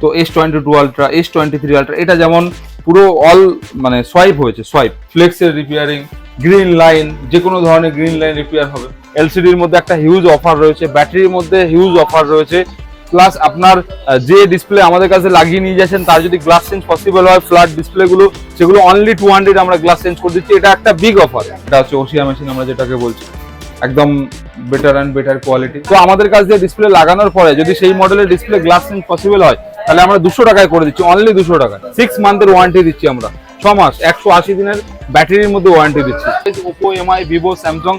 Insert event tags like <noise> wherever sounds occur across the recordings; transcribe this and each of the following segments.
তো S twenty two Ultra S twenty three Ultra এটা যেমন পুরো অল মানে সোয়াইপ হয়েছে সোয়াইপ ফ্লেক্সের রিপেয়ারিং গ্রিন লাইন যে কোনো ধরনের গ্রিন লাইন রিপেয়ার হবে। এলসিডির মধ্যে একটা হিউজ অফার রয়েছে ব্যাটারির মধ্যে হিউজ অফার রয়েছে। প্লাস আপনার যে ডিসপ্লে আমাদের কাছে লাগিয়ে নিয়ে যাচ্ছেন, তার যদি গ্লাস চেঞ্জ পসিবল হয় ফ্ল্যাট ডিসপ্লেগুলো সেগুলো অনলি টু হান্ড্রেড আমরা গ্লাস চেঞ্জ করে দিচ্ছি। এটা একটা বিগ অফার এটা হচ্ছে ওসিয়া মেশিন আমরা যেটাকে বলছি। একদম বেটার অ্যান্ড বেটার কোয়ালিটি তো আমাদের কাছে ডিসপ্লে লাগানোর পরে, যদি সেই মডেলের ডিসপ্লে গ্লাস চেঞ্জ পসিবল হয় তাহলে আমরা দুশো টাকায় করে দিচ্ছি অনলি দুশো টাকা সিক্স মান্থের ওয়ারেন্টি দিচ্ছি আমরা। ছ মাস, একশো আশি দিনের ব্যাটারির মধ্যে ওয়ারেন্টি দিচ্ছি। Oppo MI Vivo Samsung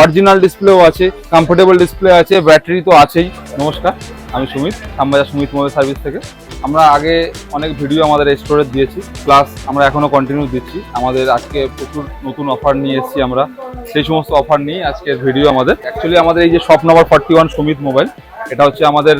original ডিসপ্লেও আছে কমফোর্টেবল ডিসপ্লে আছে ব্যাটারি তো আছেই। নমস্কার, আমি সুমিত আমবাজার সুমিত মোবাইল সার্ভিস থেকে। আমরা আগে অনেক ভিডিও আমাদের স্টোরে দিয়েছি প্লাস আমরা এখনও কন্টিনিউ দিচ্ছি। আমাদের আজকে প্রচুর নতুন অফার নিয়ে এসেছি আমরা। সেই সমস্ত অফার নিয়ে আজকের ভিডিও আমাদের। অ্যাকচুয়ালি আমাদের এই যে shop number forty one Sumit mobile, এটা হচ্ছে আমাদের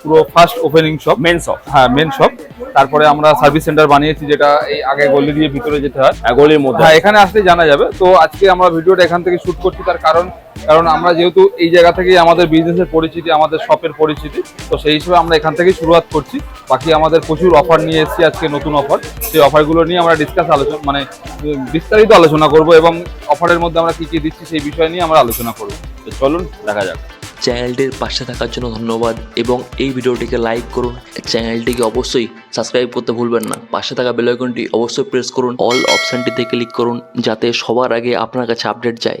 পুরো first opening shop main shop হ্যাঁ মেন শপ তারপরে আমরা সার্ভিস সেন্টার বানিয়েছি যেটা এই আগে গলি দিয়ে ভিতরে যেতে হয়। গলির মধ্যে। হ্যাঁ এখানে আসলে জানা যাবে। তো আজকে আমরা ভিডিওটা এখান থেকে শুট করছি তার কারণ কারণ আমরা যেহেতু এই জায়গা থেকেই আমাদের বিজনেসের পরিচিতি আমাদের শপের পরিচিতি তো সেই হিসেবে আমরা এখান থেকেই শুরুয়াত করছি। বাকি আমাদের প্রচুর অফার নিয়ে এসেছি আজকে নতুন অফার সেই অফারগুলো নিয়ে আমরা ডিসকাস আলোচনা মানে বিস্তারিত আলোচনা করব এবং অফারের মধ্যে আমরা কি কি দিচ্ছি সেই বিষয় নিয়ে আমরা আলোচনা করব। তো চলুন দেখা যাক। চ্যানেলটির পাশে থাকার জন্য ধন্যবাদ এবং এই ভিডিওটিকে লাইক করুন। চ্যানেলটিকে অবশ্যই সাবস্ক্রাইব করতে ভুলবেন না। পাশে থাকা বেল আইকনটি অবশ্যই প্রেস করুন। অল অপশানটিতে ক্লিক করুন যাতে সবার আগে আপনার কাছে আপডেট যায়।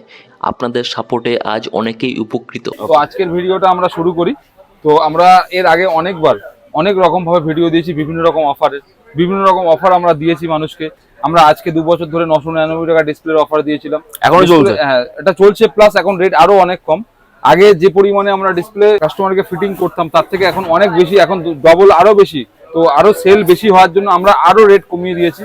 আপনাদের সাপোর্টে আজ অনেকেই উপকৃত। তো আজকের ভিডিওটা আমরা শুরু করি। তো আমরা এর আগে অনেকবার অনেক রকম ভাবে ভিডিও দিয়েছি বিভিন্ন রকম অফারের বিভিন্ন রকম অফার আমরা দিয়েছি মানুষকে। আমরা আজকে দু বছর ধরে নশো নিরানব্বই টাকা ডিসপ্লের অফার দিয়েছিলাম। এখনও চলছে? হ্যাঁ এটা চলছে প্লাস এখন রেট আরও অনেক কম। আগে যে পরিমাণে আমরা ডিসপ্লে কাস্টমারকে ফিটিং করতাম, তার থেকে এখন অনেক বেশি, এখন ডবল আরও বেশি। তো আরও সেল বেশি হওয়ার জন্য আমরা আরও রেট কমিয়ে দিয়েছি।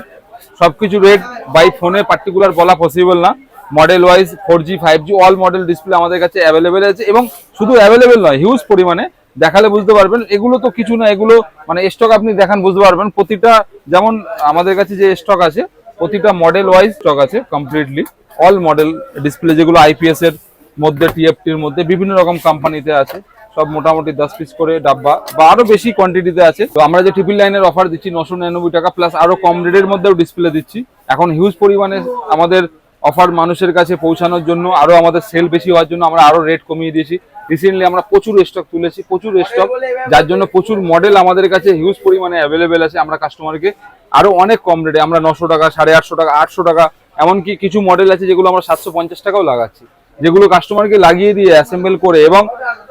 সব কিছু রেট বাই ফোনে পার্টিকুলার বলা পসিবল না। Model wise four G five G all model display আমাদের কাছে অ্যাভেলেবেল আছে এবং শুধু অ্যাভেলেবেল নয় হিউজ পরিমাণে। দেখালে বুঝতে পারবেন, এগুলো তো কিছু না, এগুলো মানে স্টক আপনি দেখান, বুঝতে পারবেন। প্রতিটা যেমন আমাদের কাছে যে স্টক আছে, প্রতিটা মডেল ওয়াইজ স্টক আছে কমপ্লিটলি অল মডেল ডিসপ্লে যেগুলো আইপিএস এর মধ্যে টিএফটির মধ্যে বিভিন্ন রকম কোম্পানিতে আছে। সব মোটামুটি দশ পিস করে ডাব্বা বা আরও বেশি কোয়ান্টিটিতে আছে। তো আমরা যে ট্রিপল লাইনের অফার দিচ্ছি নশো নিরানব্বই টাকা প্লাস আরও কম রেটের মধ্যেও ডিসপ্লে দিচ্ছি। এখন হিউজ পরিমাণে আমাদের অফার মানুষের কাছে পৌঁছানোর জন্য, আরও আমাদের সেল বেশি হওয়ার জন্য আমরা আরও রেট কমিয়ে দিয়েছি। রিসেন্টলি আমরা প্রচুর স্টক তুলেছি, প্রচুর স্টক যার জন্য প্রচুর মডেল আমাদের কাছে হিউজ পরিমাণে অ্যাভেলেবেল আছে আমরা কাস্টমারকে আরও অনেক কম রেটে আমরা নশো টাকা, সাড়ে আটশো টাকা আটশো টাকা, এমনকি কিছু মডেল আছে যেগুলো আমরা সাতশো পঞ্চাশ টাকাও লাগাচ্ছি। যেগুলো কাস্টমারকে লাগিয়ে দিয়ে অ্যাসেম্বল করে এবং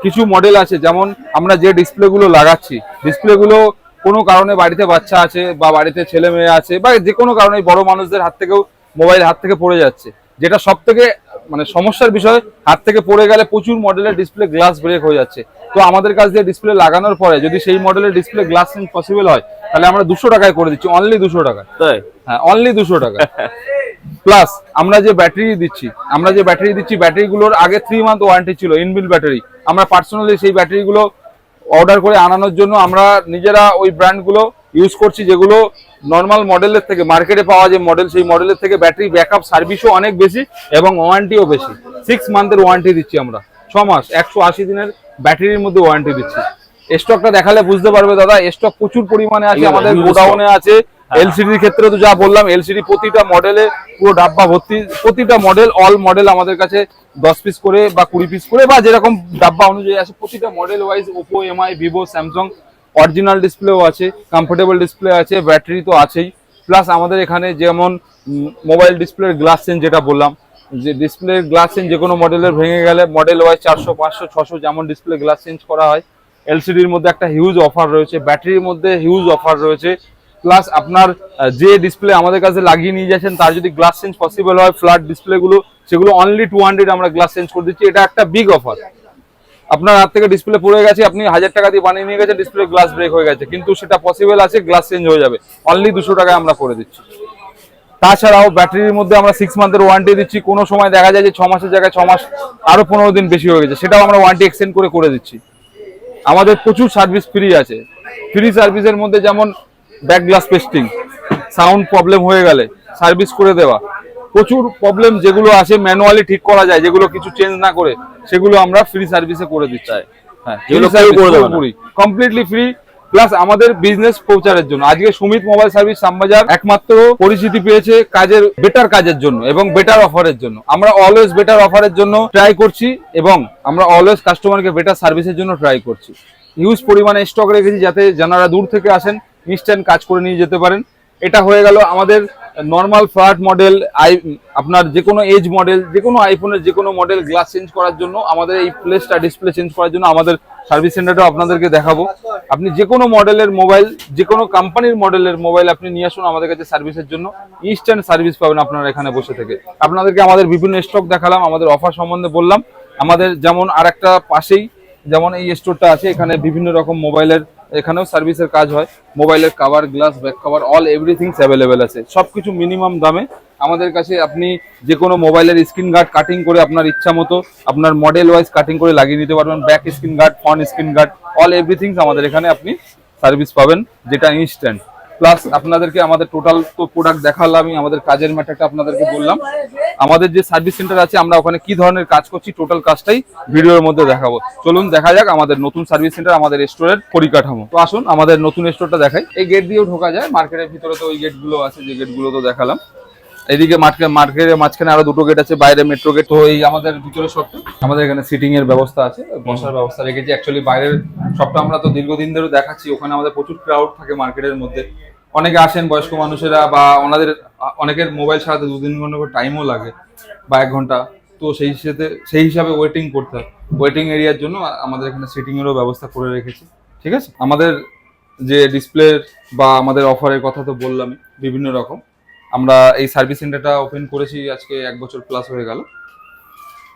কিছু মডেল আছে যেমন আমরা যে ডিসপ্লেগুলো লাগাচ্ছি ডিসপ্লেগুলো কোনো কারণে বাড়িতে বাচ্চা আছে বা বাড়িতে ছেলে মেয়ে আছে বা যে কোনো কারণে বড় মানুষদের হাত থেকেও মোবাইল হাত থেকে পড়ে যাচ্ছে যেটা সব থেকে মানে সমস্যার বিষয় হাত থেকে পড়ে গেলে প্রচুর মডেলের ডিসপ্লে গ্লাস ব্রেক হয়ে যাচ্ছে। তো আমাদের কাছ দিয়ে ডিসপ্লে লাগানোর পরে যদি সেই মডেলের ডিসপ্লে গ্লাস পসিবল হয় তাহলে আমরা দুশো টাকায় করে দিচ্ছি অনলি দুশো টাকা তাই? হ্যাঁ অনলি দুশো টাকা <laughs> প্লাস আমরা যে ব্যাটারি দিচ্ছি আমরা যে ব্যাটারি দিচ্ছি ব্যাটারিগুলোর আগে থ্রি মান্থ ওয়ারেন্টি ছিল ইনবিল ব্যাটারি আমরা পার্সোনালি সেই ব্যাটারিগুলো অর্ডার করে আনানোর জন্য আমরা নিজেরা ওই ব্র্যান্ডগুলো ইউজ করছি যেগুলো নর্মাল মডেলের থেকে মার্কেটে পাওয়া যে মডেল সেই মডেলের থেকে ব্যাটারি ব্যাকআপ সার্ভিসও অনেক বেশি এবং ওয়ারেন্টিও বেশি। সিক্স মান্থের ওয়ারেন্টি দিচ্ছি আমরা। ছ মাস একশো আশি দিনের ব্যাটারির মধ্যে ওয়ারেন্টি দিচ্ছি। স্টকটা দেখালে বুঝতে পারবে দাদা স্টক প্রচুর পরিমাণে আছে আমাদের গোডাউনে আছে। এলসিডির ক্ষেত্রে তো যা বললাম এলসিডি প্রতিটা মডেলে পুরো ডাব্বা ভর্তি, প্রতিটা মডেল অল মডেল আমাদের কাছে দশ পিস করে বা কুড়ি পিস করে বা যেরকম ডাব্বা অনুযায়ী আছে প্রতিটা model wise Oppo MI Vivo Samsung original ডিসপ্লেও আছে কমফোর্টেবল ডিসপ্লে আছে ব্যাটারি তো আছেই। প্লাস আমাদের এখানে যেমন মোবাইল ডিসপ্লের গ্লাস চেঞ্জ যেটা বললাম, যে ডিসপ্লের গ্লাস চেঞ্জ যে কোনো মডেলের ভেঙে গেলে মডেল ওয়াইজ চারশো, পাঁচশো, ছশো যেমন ডিসপ্লে গ্লাস চেঞ্জ করা হয় এলসিডির মধ্যে একটা হিউজ অফার রয়েছে ব্যাটারির মধ্যে হিউজ অফার রয়েছে প্লাস আপনার যে ডিসপ্লে আমাদের কাছে লাগিয়ে নিয়ে যাচ্ছেন, তার যদি গ্লাস চেঞ্জ পসিবল হয় ফ্ল্যাট ডিসপ্লেগুলো সেগুলো অনলি টু হান্ড্রেড আমরা গ্লাস চেঞ্জ করে দিচ্ছি। এটা একটা বিগ অফার আপনার হাত থেকে ডিসপ্লে পড়ে গেছে, আপনি হাজার টাকা দিয়ে বানিয়ে নিয়ে গেছেন ডিসপ্লে গ্লাস ব্রেক হয়ে গেছে। কিন্তু সেটা পসিবল আছে গ্লাস চেঞ্জ হয়ে যাবে। অনলি দুশো টাকায় আমরা করে দিচ্ছি। তাছাড়াও ব্যাটারির মধ্যে আমরা সিক্স মান্থের ওয়ারেন্টি দিচ্ছি। কোনো সময় দেখা যায় যে ছ মাসের জায়গায়, ছ মাস আরও পনেরো দিন বেশি হয়ে গেছে। সেটাও আমরা ওয়ারেন্টি এক্সটেন্ড করে করে দিচ্ছি। আমাদের প্রচুর সার্ভিস ফ্রি আছে। ফ্রি সার্ভিসের মধ্যে যেমন back glass pasting sound problem হয়ে গেলে সার্ভিস করে দেওয়া। প্রচুর প্রবলেম যেগুলো আছে ম্যানুয়ালি ঠিক করা যায় যেগুলো কিছু চেঞ্জ না করে সেগুলো আমরা ফ্রি সার্ভিসে করে দিচ্ছি হ্যাঁ। কমপ্লিটলি ফ্রি প্লাস আমাদের বিজনেস প্রচারের জন্য। আজকে সুমিত মোবাইল সার্ভিস শ্যামবাজার একমাত্র পরিচিতি পেয়েছে কাজের বেটার কাজের জন্য এবং বেটার অফারের জন্য। আমরা অলওয়েজ বেটার অফারের জন্য ট্রাই করছি এবং আমরা অলওয়েজ কাস্টমারকে বেটার সার্ভিসের জন্য ট্রাই করছি। হিউজ পরিমাণে স্টক রেখেছি যাতে যারা দূর থেকে আসেন ইনস্ট্যান্ট কাজ করে নিয়ে যেতে পারেন। এটা হয়ে গেল আমাদের নর্মাল ফ্ল্যাট মডেল আই আপনার যে কোনো এজ মডেল যে কোনো আইফোনের যে কোনো মডেল গ্লাস চেঞ্জ করার জন্য আমাদের এই প্লেসটা ডিসপ্লে চেঞ্জ করার জন্য আমাদের সার্ভিস সেন্টারটাও আপনাদেরকে দেখাবো। আপনি যে কোনো মডেলের মোবাইল যে কোনো কোম্পানির মডেলের মোবাইল আপনি নিয়ে আসুন আমাদের কাছে সার্ভিসের জন্য। ইনস্ট্যান্ট সার্ভিস পাবেন আপনারা এখানে বসে থেকে। আপনাদেরকে আমাদের বিভিন্ন স্টক দেখালাম, আমাদের অফার সম্বন্ধে বললাম। আমাদের যেমন আর একটা পাশেই যেমন এই স্টোরটা আছে, এখানে বিভিন্ন রকম মোবাইলের এখানেও সার্ভিসের কাজ হয়। মোবাইলের cover glass back cover all everythings available আছে। সব কিছু মিনিমাম দামে। আমাদের কাছে আপনি যে কোনো মোবাইলের স্ক্রিন গার্ড কাটিং করে আপনার ইচ্ছা মতো, আপনার মডেল ওয়াইজ কাটিং করে লাগিয়ে নিতে পারবেন। Back screen guard front screen guard all everythings আমাদের এখানে আপনি সার্ভিস পাবেন, যেটা ইনস্ট্যান্ট প্লাস আপনাদেরকে আমাদের টোটাল তো প্রোডাক্ট দেখালাম আমি আমাদের কাজের ম্যাটারটা আপনাদেরকে বললাম। আমাদের যে সার্ভিস সেন্টার আছে, আমরা ওখানে কি ধরনের কাজ করছি টোটাল কাজটাই ভিডিওর মধ্যে দেখাবো। চলুন দেখা যাক আমাদের নতুন সার্ভিস সেন্টার আমাদের স্টোরের পরিকাঠামো। তো আসুন, আমাদের নতুন স্টোরটা দেখাই। এই গেট দিয়েও ঢোকা যায় মার্কেটের ভিতরে তো ওই গেটগুলো আছে, যে গেটগুলো তো দেখালাম। এদিকে মার্কেট মার্কেটের মাঝখানে আরও দুটো গেট আছে, বাইরে মেট্রো গেট তো এই আমাদের ভিতরে শপটা আমাদের এখানে সিটিং এর ব্যবস্থা আছে, বসার ব্যবস্থা রেখেছি। অ্যাকচুয়ালি বাইরের শপটা আমরা তো দীর্ঘদিন ধরে দেখাচ্ছি। ওখানে আমাদের প্রচুর ক্রাউড থাকে মার্কেটের মধ্যে। অনেকে আসেন বয়স্ক মানুষেরা বা ওনাদের, অনেকের মোবাইল সারাতে দু তিন ঘণ্টা করে টাইমও লাগে বা এক ঘণ্টা। তো সেই হিসেবে সেই হিসাবে ওয়েটিং করতে হয়। ওয়েটিং এরিয়ার জন্য আমাদের এখানে সিটিং এরও ব্যবস্থা করে রেখেছি। ঠিক আছে? আমাদের যে ডিসপ্লে বা আমাদের অফারের কথা তো বললামই, বিভিন্ন রকম। আমরা এই সার্ভিস সেন্টারটা ওপেন করেছি আজকে এক বছর প্লাস হয়ে গেল।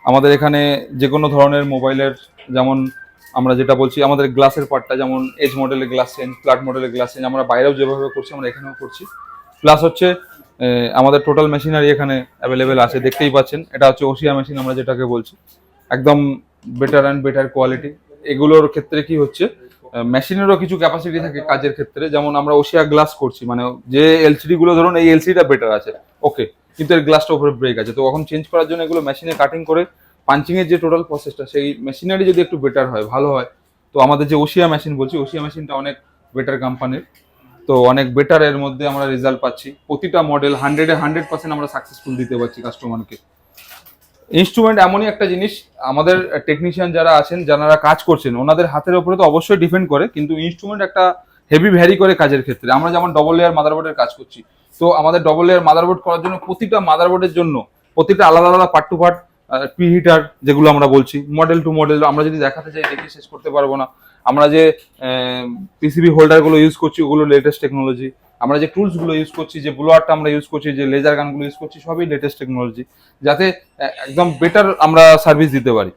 আমাদের এখানে যে কোনো ধরনের মোবাইলের যেমন আমরা যেটা বলছি, আমাদের গ্লাসের পার্টটা যেমন এজ মডেলের গ্লাস চেঞ্জ ফ্ল্যাট মডেলের গ্লাস চেঞ্জ আমরা বাইরেও যেভাবে করছি আমরা এখানেও করছি। প্লাস হচ্ছে আমাদের টোটাল মেশিনারি এখানে অ্যাভেলেবেল আছে, দেখতেই পাচ্ছেন। এটা হচ্ছে ওসিয়া মেশিন আমরা যেটাকে বলছি। একদম বেটার অ্যান্ড বেটার কোয়ালিটি এগুলোর ক্ষেত্রে কি হচ্ছে মেশিনেরও কিছু ক্যাপাসিটি থাকে কাজের ক্ষেত্রে, যেমন আমরা ওশিয়া গ্লাস করছি মানে যে এলসিডি গুলো ধরুন, এই এলসিডিটা বেটার আছে। ওকে কিন্তু এর গ্লাসটা উপরে ব্রেক আছে। তো এখন চেঞ্জ করার জন্য এগুলো মেশিনে কাটিং করে পাঞ্চিং এর যে টোটাল প্রসেসটা সেই মেশিনারি যদি একটু বেটার হয়, ভালো হয়, তো আমাদের যে ওশিয়া মেশিন বলছি ওশিয়া মেশিনটা অনেক বেটার কোম্পানির তো অনেক বেটার এর মধ্যে আমরা রেজাল্ট পাচ্ছি। প্রতিটা মডেল হান্ড্রেডে হান্ড্রেড পার্সেন্ট আমরা সাকসেসফুল দিতে পারছি কাস্টমারকে ইনস্ট্রুমেন্ট এমনই একটা জিনিস, আমাদের টেকনিশিয়ান যারা আছেন, যারা কাজ করছেন, ওনাদের হাতের উপরে তো অবশ্যই ডিপেন্ড করে, কিন্তু ইনস্ট্রুমেন্ট একটা হেভি ভ্যারি করে কাজের ক্ষেত্রে। আমরা যেমন ডবল লেয়ার মাদারবোর্ডের কাজ করছি, তো আমাদের ডবল লেয়ার মাদারবোর্ড করার জন্য প্রতিটা মাদারবোর্ডের জন্য প্রতিটা আলাদা আলাদা part to part pre heater যেগুলো আমরা বলছি মডেল টু মডেল আমরা যদি দেখাতে চাই, দেখে শেষ করতে পারব না। আমরা যে পিসিবি হোল্ডারগুলো ইউজ করছি, ওগুলো লেটেস্ট টেকনোলজি আমরা যে টুলসগুলো ইউজ করছি, যে ব্লোয়ারটা আমরা ইউজ করছি, যে লেজার গানগুলো ইউজ করছি, সবই লেটেস্ট টেকনোলজি যাতে একদম বেটার আমরা সার্ভিস দিতে পারি।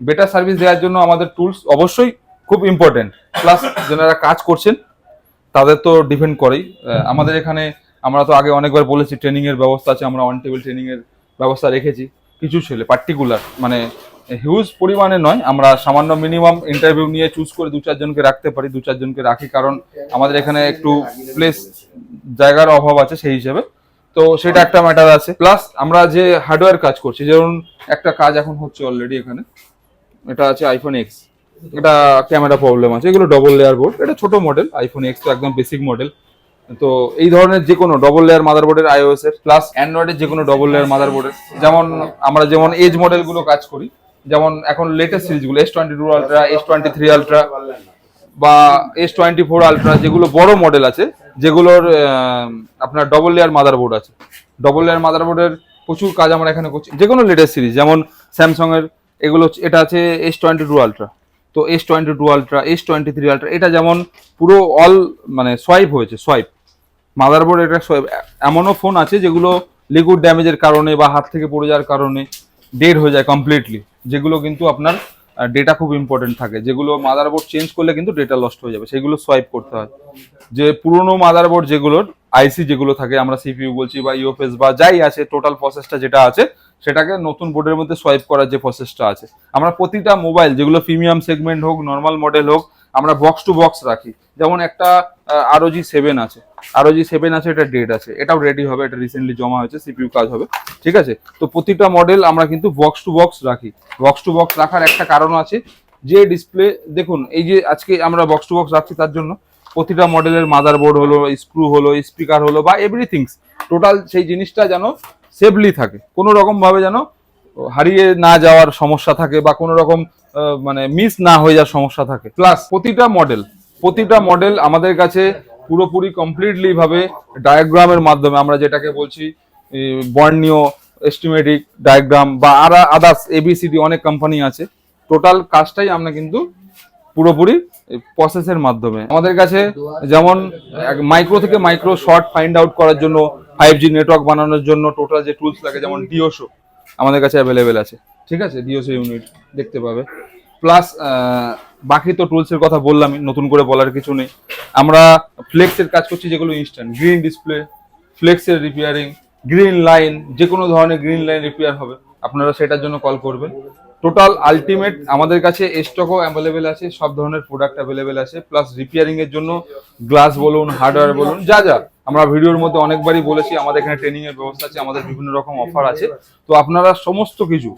বেটার সার্ভিস দেওয়ার জন্য আমাদের টুলস অবশ্যই খুব ইম্পর্টেন্ট প্লাস যারা কাজ করছেন, তাদের তো ডিপেন্ড করেই। আমাদের এখানে আমরা তো আগে অনেকবার বলেছি ট্রেনিং এর ব্যবস্থা আছে, আমরা অন টেবিল ট্রেনিং এর ব্যবস্থা রেখেছি। কিছু ছেলে পার্টিকুলার মানে হিউজ পরিমাণে নয়। আমরা সামান্য মিনিমাম ইন্টারভিউ নিয়ে চুজ করে দু চারজনকে রাখতে পারি দু চারজনকে রাখি কারণ আমাদের এখানে একটু প্লেস জায়গার অভাব আছে সেই হিসেবে। তো সেটা একটা ম্যাটার আছে। প্লাস আমরা যে হার্ডওয়্যার কাজ করছি, যেমন একটা কাজ এখন হচ্ছে অলরেডি এখানে। এটা আছে আইফোন এক্স এটা ক্যামেরা প্রবলেম আছে। এগুলো ডবল লেয়ার বোর্ড এটা ছোট মডেল আইফোন এক্স তো একদম বেসিক মডেল তো এই ধরনের যে কোনো ডবল লেয়ার মাদারবোর্ডের আইওএস এর প্লাস অ্যান্ড্রয়েডের যে কোনো ডবল লেয়ার মাদারবোর্ডের যেমন আমরা যেমন এজ মডেলগুলো কাজ করি যেমন এখন লেটেস্ট সিরিজগুলো S twenty two ultra S twenty three ultra বা এস টোয়েন্টি ফোর আলট্রা যেগুলো বড় মডেল আছে যেগুলোর আপনার ডবল লেয়ার মাদারবোর্ড আছে। ডবল লেয়ার মাদারবোর্ডের প্রচুর কাজ আমরা এখানে করছি। যে কোনো লেটেস্ট সিরিজ যেমন স্যামসং এর এগুলো এটা আছে এস টোয়েন্টি টু আলট্রা তো S twenty two ultra S twenty three ultra এটা যেমন পুরো অল মানে সোয়াইপ হয়েছে সোয়াইপ মাদারবোর্ড এটা সোয়াইপ এমনও ফোন আছে যেগুলো লিকুইড ড্যামেজের কারণে বা হাত থেকে পড়ে যাওয়ার কারণে ডেড হয়ে যায় কমপ্লিটলি যেগুলো কিন্তু আপনার ডেটা খুব ইম্পর্টেন্ট থাকে। যেগুলো মাদারবোর্ড চেঞ্জ করলে কিন্তু ডেটা লস্ট হয়ে যাবে, সেগুলো সোয়াইপ করতে হয়। যে পুরনো মাদারবোর্ড যেগুলোর আইসি যেগুলো থাকে, আমরা সিপিইউ বলছি বা ইউএফএস বা যাই আছে টোটাল প্রসেসটা যেটা আছে, সেটাকে নতুন বোর্ডের মধ্যে সোয়াইপ করার যে প্রসেসটা আছে। আমরা প্রতিটা মোবাইল যেগুলো প্রিমিয়াম সেগমেন্ট হোক নর্মাল মডেল হোক, আমরা বক্স টু বক্স রাখি। যেমন একটা আরও জি সেভেন আছে। আরও যে সেভেন আছে, এটা ডেট আছে। এটাও রেডি হবে, এটা রিসেন্টলি জমা হয়েছে সিপিউ কাজ হবে, ঠিক আছে? তো প্রতিটা মডেল আমরা কিন্তু বক্স টু বক্স রাখি। বক্স টু বক্স রাখার একটা কারণ আছে, যে ডিসপ্লে দেখুন, এই যে আজকে আমরা বক্স টু বক্স রাখছি তার জন্য প্রতিটা মডেলের মাদারবোর্ড হলো স্ক্রু হলো স্পিকার হলো, বা এভরিথিংস টোটাল সেই জিনিসটা যেন সেফলি থাকে। কোনো রকম ভাবে যেন হারিয়ে না যাওয়ার সমস্যা থাকে, বা কোনো রকম মানে মিস না হয়ে যাওয়ার সমস্যা থাকে। প্লাস প্রতিটা মডেল প্রতিটা মডেল আমাদের কাছে পুরোপুরি কমপ্লিটলি ভাবে ডায়াগ্রামের মাধ্যমে আমরা যেটাকে বলছি বর্ণীয় এস্টিমেটিক ডায়াগ্রাম বা আর আদার্স এবিসিডি অনেক কোম্পানি আছে। টোটাল কাজটাই আমরা কিন্তু পুরোপুরি প্রসেসের মাধ্যমে। আমাদের কাছে যেমন মাইক্রো থেকে মাইক্রো শর্ট ফাইন্ড আউট করার জন্য ফাইভ জি নেটওয়ার্ক বানানোর জন্য টোটাল যে টুলস লাগে, যেমন ডিওশো আমাদের কাছে অ্যাভেলেবেল আছে। ঠিক আছে? ডিওশো ইউনিট দেখতে পাবে। প্লাস বাকি তো টুলসের কথা বললামই নতুন করে বলার কিছু নেই। আমরা ফ্লেক্সের কাজ করছি যেগুলো ইনস্ট্যান্ট গ্রিন ডিসপ্লে ফ্লেক্সের রিপেয়ারিং গ্রিন লাইন যে কোনো ধরনের গ্রিন লাইন রিপেয়ার হবে। আপনারা সেটার জন্য কল করবেন। টোটাল আলটিমেট আমাদের কাছে স্টকও অ্যাভেলেবেল আছে, সব ধরনের প্রোডাক্ট অ্যাভেলেবেল আছে প্লাস রিপেয়ারিং এর জন্য গ্লাস বলুন হার্ডওয়্যার বলুন, যা যা। আমরা ভিডিওর মধ্যে অনেকবারই বলেছি, আমাদের এখানে ট্রেনিং এর ব্যবস্থা আছে, আমাদের বিভিন্ন রকম অফার আছে। তো আপনারা সমস্ত কিছু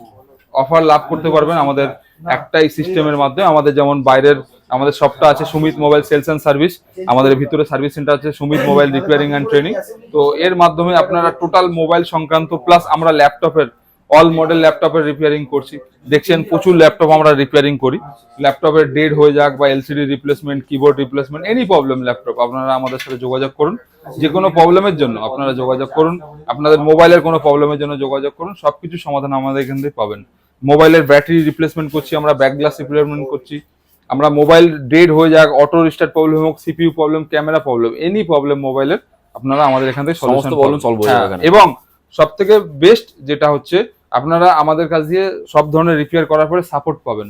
অফার লাভ করতে পারবেন আমাদের একটাই সিস্টেমের মাধ্যমে আমাদের যেমন বাইরের আমাদের সবটা আছে Sumit mobile sales and service আমাদের ভিতরে সার্ভিস সেন্টার আছে Sumit mobile repairing and training. তো এর মাধ্যমে আপনারা টোটাল মোবাইল সংক্রান্ত প্লাস আমরা ল্যাপটপের অল মডেল ল্যাপটপের রিপেয়ারিং করছি। দেখছেন প্রচুর ল্যাপটপ আমরা রিপেয়ারিং করি। ল্যাপটপের ডেড হয়ে যাক বা LCD replacement keyboard replacement any problem laptop আপনারা আমাদের সাথে যোগাযোগ করুন। যে কোনো প্রবলেমের জন্য আপনারা যোগাযোগ করুন। আপনাদের মোবাইলের কোনো প্রবলেমের জন্য যোগাযোগ করুন। সবকিছু সমাধান আমাদের এখান থেকে পাবেন। মোবাইলের ব্যাটারি রিপ্লেসমেন্ট করছি আমরা ব্যাক গ্লাস রিপ্লেসমেন্ট করছি। আমরা মোবাইল ডেড হয়ে যাক অটো রিস্টার্ট প্রবলেম হোক CPU problem camera problem any problem মোবাইলের আপনারা আমাদের এখান থেকে সমস্ত প্রবলেম সলভ। হয়ে যাবে হ্যাঁ, এবং সব থেকে বেস্ট যেটা হচ্ছে আপনারা আমাদের কাছ দিয়ে সব ধরনের রিপেয়ার করার পরে সাপোর্ট পাবেন।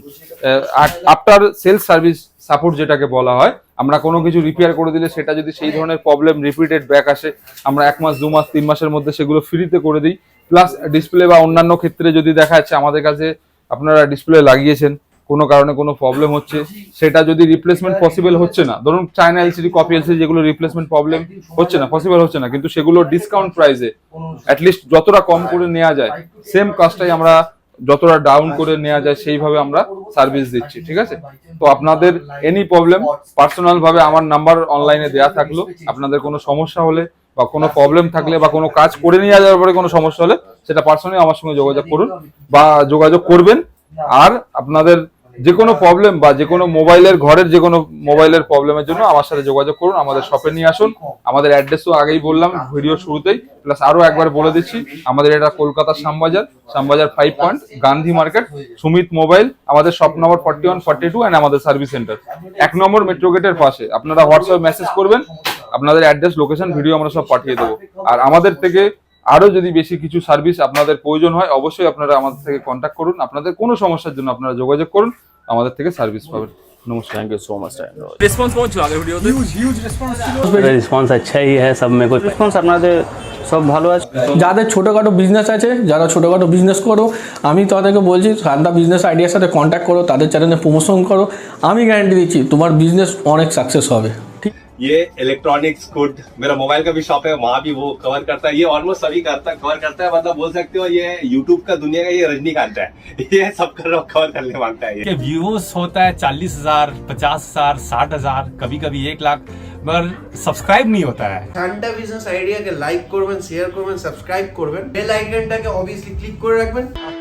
আফটার সেলস সার্ভিস সাপোর্ট যেটাকে বলা হয় আমরা কোনো কিছু রিপেয়ার করে দিলে সেটা যদি সেই ধরনের প্রবলেম রিপিটেড ব্যাক আসে আমরা এক মাস দু মাস তিন মাসের মধ্যে সেগুলো ফ্রিতে করে দিই। প্লাস ডিসপ্লে বা অন্যান্য ক্ষেত্রে যদি দেখা যাচ্ছে আমাদের কাছে আপনারা ডিসপ্লে লাগিয়েছেন, কোনো কারণে কোনো প্রবলেম হচ্ছে, সেটা যদি রিপ্লেসমেন্ট পসিবল হচ্ছে না। ধরুন চায়না এলসিডি কপি এলসিডি যেগুলো রিপ্লেসমেন্ট প্রবলেম হচ্ছে না পসিবল হচ্ছে না, কিন্তু সেগুলো ডিসকাউন্ট প্রাইসে অ্যাটলিস্ট যতটা কম করে নেওয়া যায় সেম কাজটাই আমরা যতটা ডাউন করে নেওয়া যায়, সেইভাবে আমরা সার্ভিস দিচ্ছি, ঠিক আছে? তো আপনাদের এনি প্রবলেম পার্সোনাল ভাবে আমার নাম্বার অনলাইনে দেওয়া থাকল, আপনাদের কোনো সমস্যা হলে বা কোনো প্রবলেম থাকলে বা কোনো কাজ করে নিয়ে যাওয়ার পরে কোনো সমস্যা হলে সেটা পার্সোনালি আমার সঙ্গে যোগাযোগ করুন বা যোগাযোগ করবেন। আর আপনাদের যে কোনো প্রবলেম বা যে কোনো মোবাইলের ঘরের যে কোনো মোবাইলের প্রবলেমের জন্য আমার সাথে যোগাযোগ করুন, আমাদের শপে নিয়ে আসুন। আমাদের অ্যাড্রেসও আগেই বললাম ভিডিও শুরুতেই। প্লাস আরও একবার বলে দিচ্ছি, আমাদের এটা কলকাতার Shyambazar Shyambazar five point Gandhi market Sumit mobile আমাদের shop number forty one forty two and আমাদের সার্ভিস সেন্টার এক নম্বর মেট্রো গেটের পাশে। আপনারা হোয়াটসঅ্যাপ মেসেজ করবেন আপনাদের অ্যাড্রেস লোকেশন ভিডিও আমরা সব পাঠিয়ে দেবো। আর আমাদের থেকে আরও যদি বেশি কিছু সার্ভিস আপনাদের প্রয়োজন হয় অবশ্যই আপনারা আমাদের থেকে কন্ট্যাক্ট করুন। আপনাদের কোনো সমস্যার জন্য আপনারা যোগাযোগ করুন। আমাদের থেকে সার্ভিস পাবেন। আচ্ছাই হ্যাঁ আপনাদের সব ভালো আছে। যাদের ছোটোখাটো বিজনেস আছে যারা ছোটোখাটো বিজনেস করো আমি তাদেরকে বলছি সান্দা বিজনেস আইডিয়ার সাথে কন্ট্যাক্ট করো তাদের চ্যানেলে প্রমোশন করো। আমি গ্যারান্টি দিচ্ছি তোমার বিজনেস অনেক সাকসেস হবে। ये इलेक्ट्रॉनिक्स गुड मेरा मोबाइल का भी शॉप है वहाँ भी वो कवर करता है ये ऑलमोस्ट सभी करता कवर करता है मतलब बोल सकते हो ये यूट्यूब का दुनिया का ये रजनीकांत है <laughs> ये सब कर कवर करने मांगता है ये के व्यूज होता है चालीस हजार पचास हजार साठ हजार कभी कभी एक लाख मगर सब्सक्राइब नहीं होता है ঠান্ডা বিজনেস আইডিয়াকে লাইক করবেন শেয়ার করবেন সাবস্ক্রাইব করবেন বেল আইকনটাকে অবভিয়াসলি ক্লিক করে রাখবেন